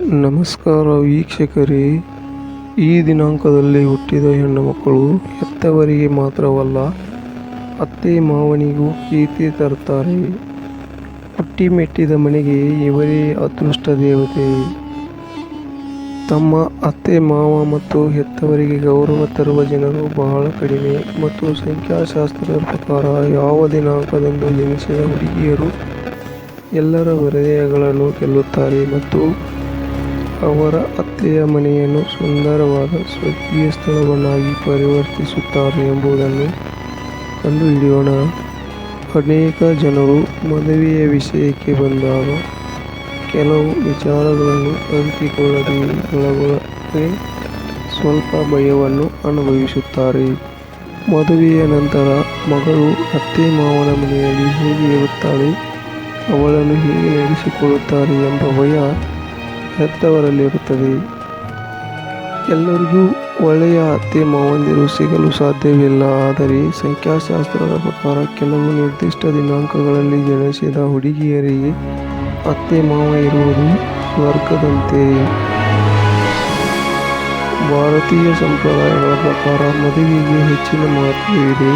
ನಮಸ್ಕಾರ ವೀಕ್ಷಕರೇ. ಈ ದಿನಾಂಕದಲ್ಲಿ ಹುಟ್ಟಿದ ಹೆಣ್ಣು ಮಕ್ಕಳು ಹೆತ್ತವರಿಗೆ ಮಾತ್ರವಲ್ಲ, ಅತ್ತೆ ಮಾವನಿಗೂ ಕೀರ್ತಿ ತರುತ್ತಾರೆ. ಹುಟ್ಟಿ ಮೆಟ್ಟಿದ ಮನೆಗೆ ಇವರೇ ಅದೃಷ್ಟ ದೇವತೆ. ತಮ್ಮ ಅತ್ತೆ ಮಾವ ಮತ್ತು ಹೆತ್ತವರಿಗೆ ಗೌರವ ತರುವ ಜನರು ಬಹಳ ಕಡಿಮೆ ಮತ್ತು ಸಂಖ್ಯಾಶಾಸ್ತ್ರದ ಪ್ರಕಾರ ಯಾವ ದಿನಾಂಕದಂದು ಜನಿಸಿದ ಹುಡುಗಿಯರು ಎಲ್ಲರ ಹೃದಯಗಳನ್ನು ಗೆಲ್ಲುತ್ತಾರೆ ಮತ್ತು ಅವರ ಅತ್ತೆಯ ಮನೆಯನ್ನು ಸುಂದರವಾದ ಸ್ವಕೀಯ ಸ್ಥಳವನ್ನಾಗಿ ಪರಿವರ್ತಿಸುತ್ತಾರೆ ಎಂಬುದನ್ನು ಕಂಡುಹಿಡಿಯೋಣ. ಅನೇಕ ಜನರು ಮದುವೆಯ ವಿಷಯಕ್ಕೆ ಬಂದಾಗ ಕೆಲವು ವಿಚಾರಗಳನ್ನು ಅರಿತುಕೊಳ್ಳದೆ ಸ್ವಲ್ಪ ಭಯವನ್ನು ಅನುಭವಿಸುತ್ತಾರೆ. ಮದುವೆಯ ನಂತರ ಮಗಳು ಅತ್ತೆ ಮಾವನ ಮನೆಯಲ್ಲಿ ಹೇಗೆ ಇರುತ್ತಾಳೆ, ಅವಳನ್ನು ಹೇಗೆ ನಡೆಸಿಕೊಳ್ಳುತ್ತಾರೆ ಎಂಬ ಭಯ ಹೆತ್ತವರಲ್ಲಿರುತ್ತದೆ ಎಲ್ಲರಿಗೂ ಒಳ್ಳೆಯ ಅತ್ತೆ ಮಾವಂದಿರು ಸಿಗಲು ಸಾಧ್ಯವಿಲ್ಲ. ಆದರೆ ಸಂಖ್ಯಾಶಾಸ್ತ್ರದ ಪ್ರಕಾರ ಕೆಲವು ನಿರ್ದಿಷ್ಟ ದಿನಾಂಕಗಳಲ್ಲಿ ಜನಿಸಿದ ಹುಡುಗಿಯರಿಗೆ ಅತ್ತೆ ಮಾವ ಇರುವುದು ವರ್ಗದಂತೆ ಭಾರತೀಯ ಸಂಪ್ರದಾಯಗಳ ಪ್ರಕಾರ ಮದುವೆಗೆ ಹೆಚ್ಚಿನ ಮಹತ್ವವಿದೆ.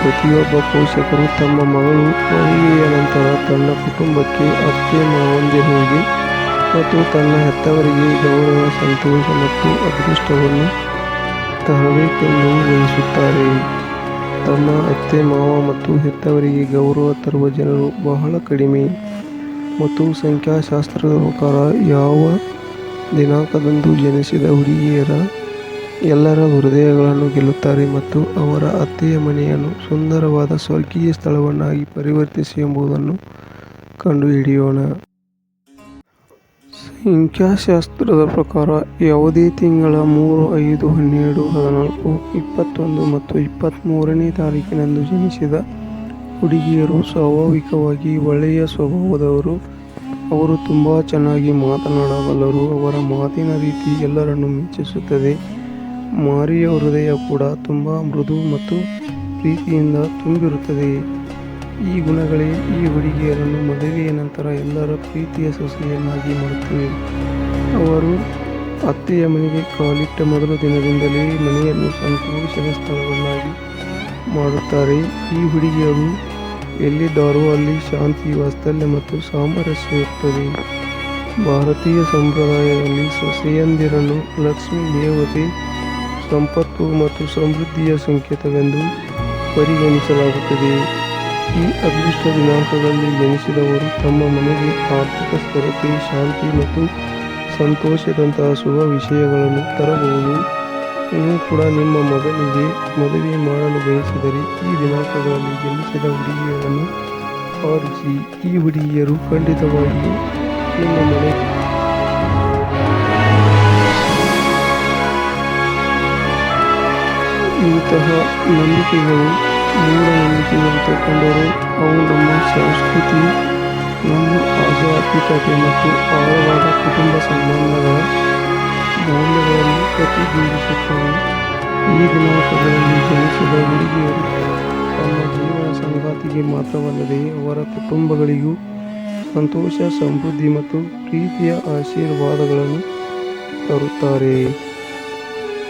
ಪ್ರತಿಯೊಬ್ಬ ಪೋಷಕರು ತಮ್ಮ ಮಗಳು ಮದುವೆಯ ನಂತರ ತನ್ನ ಕುಟುಂಬಕ್ಕೆ ಅತ್ತೆ ಮಾವಂದಿರಿಗೆ ಮತ್ತು ತನ್ನ ಹೆತ್ತವರಿಗೆ ಗೌರವ, ಸಂತೋಷ ಮತ್ತು ಅದೃಷ್ಟವನ್ನು ತರಬೇಕೆಂದು ಬಯಸುತ್ತಾರೆ. ತಮ್ಮ ಅತ್ತೆ, ಮಾವ ಮತ್ತು ಹೆತ್ತವರಿಗೆ ಗೌರವ ತರುವ ಜನರು ಬಹಳ ಕಡಿಮೆ. ಮತ್ತು ಸಂಖ್ಯಾಶಾಸ್ತ್ರದ ಪ್ರಕಾರ ಯಾವ ದಿನಾಂಕದಂದು ಜನಿಸಿದ ಹುಡುಗಿಯರ ಎಲ್ಲರ ಹೃದಯಗಳನ್ನು ಗೆಲ್ಲುತ್ತಾರೆ ಮತ್ತು ಅವರ ಅತ್ತೆಯ ಮನೆಯನ್ನು ಸುಂದರವಾದ ಸ್ವರ್ಗೀಯ ಸ್ಥಳವನ್ನಾಗಿ ಪರಿವರ್ತಿಸಿ ಎಂಬುದನ್ನು ಕಂಡುಹಿಡಿಯೋಣ. ಸಂಖ್ಯಾಶಾಸ್ತ್ರದ ಪ್ರಕಾರ ಯಾವುದೇ ತಿಂಗಳ ಮೂರು, ಐದು, ಹನ್ನೆರಡು, ಹದಿನಾಲ್ಕು, ಇಪ್ಪತ್ತೊಂದು ಮತ್ತು ಇಪ್ಪತ್ತ್ಮೂರನೇ ತಾರೀಕಿನಂದು ಜನಿಸಿದ ಹುಡುಗಿಯರು ಸ್ವಾಭಾವಿಕವಾಗಿ ಒಳ್ಳೆಯ ಸ್ವಭಾವದವರು. ಅವರು ತುಂಬ ಚೆನ್ನಾಗಿ ಮಾತನಾಡಬಲ್ಲರು. ಅವರ ಮಾತಿನ ರೀತಿ ಎಲ್ಲರನ್ನು ಮೆಚ್ಚಿಸುತ್ತದೆ. ಮಾರಿಯ ಹೃದಯ ಕೂಡ ತುಂಬ ಮೃದು ಮತ್ತು ಪ್ರೀತಿಯಿಂದ ತುಂಬಿರುತ್ತದೆ. ಈ ಗುಣಗಳೇ ಈ ಹುಡುಗಿಯರನ್ನು ಮದುವೆಯ ನಂತರ ಎಲ್ಲರ ಪ್ರೀತಿಯ ಸೊಸೆಯನ್ನಾಗಿ ಮಾಡುತ್ತವೆ. ಅವರು ಅತ್ತೆಯ ಮನೆಗೆ ಕಾಲಿಟ್ಟ ಮೊದಲ ದಿನದಿಂದಲೇ ಮನೆಯನ್ನು ಸಂತೋಷದ ಸ್ಥಳವನ್ನಾಗಿ ಮಾಡುತ್ತಾರೆ. ಈ ಹುಡುಗಿಯರು ಎಲ್ಲಿದ್ದಾರೋ ಅಲ್ಲಿ ಶಾಂತಿ, ವಾತ್ಸಲ್ಯ ಮತ್ತು ಸಾಮರಸ್ಯ ಇರುತ್ತದೆ ಭಾರತೀಯ ಸಂಪ್ರದಾಯದಲ್ಲಿ ಸೊಸೆಯಂದಿರನ್ನು ಲಕ್ಷ್ಮೀ, ದೇವತೆ, ಸಂಪತ್ತು ಮತ್ತು ಸಮೃದ್ಧಿಯ ಸಂಕೇತವೆಂದು ಪರಿಗಣಿಸಲಾಗುತ್ತದೆ. ಈ ಅದೃಷ್ಟ ದಿನಾಂಕದಲ್ಲಿ ಜನಿಸಿದವರು ತಮ್ಮ ಮನೆಗೆ ಆರ್ಥಿಕ ಸ್ಥಿರತೆ, ಶಾಂತಿ ಮತ್ತು ಸಂತೋಷದಂತಹ ಶುಭ ವಿಷಯಗಳನ್ನು ತರಬಹುದು. ನೀವು ಕೂಡ ನಿಮ್ಮ ಮಗನಿಗೆ ಮದುವೆ ಮಾಡಲು ಬಯಸಿದರೆ ಈ ದಿನಾಂಕಗಳಲ್ಲಿ ಜನಿಸಿದ ಹುಡುಗಿಯರನ್ನು ಆರಿಸಿ, ಈ ಹುಡುಗಿಯರು ಖಂಡಿತವಾಗಿಯೂ ನಿಮ್ಮ ಮನೆ ಇಂತಹ ನಂಬಿಕೆಗಳು ಮೂಢನಂಬಿಕೆಗಳು ತಗೊಂಡರೂ ಅವು ನಮ್ಮ ಸಂಸ್ಕೃತಿ, ನಮ್ಮ ಆಧ್ಯಾತ್ಮಿಕತೆ ಮತ್ತು ಆಳವಾದ ಕುಟುಂಬ ಸಂಬಂಧಗಳ ಮೌಲ್ಯಗಳನ್ನು ಪ್ರತಿಬಿಂಬಿಸುತ್ತವೆ. ಈ ದಿನಾಂಕಗಳಲ್ಲಿ ಜನಿಸಿದ ಹುಡುಗಿಯರು ತಮ್ಮ ಜೀವನ ಸಂಗಾತಿಗೆ ಮಾತ್ರವಲ್ಲದೆ ಅವರ ಕುಟುಂಬಗಳಿಗೂ ಸಂತೋಷ, ಸಮೃದ್ಧಿ ಮತ್ತು ಪ್ರೀತಿಯ ಆಶೀರ್ವಾದಗಳನ್ನು ತರುತ್ತಾರೆ.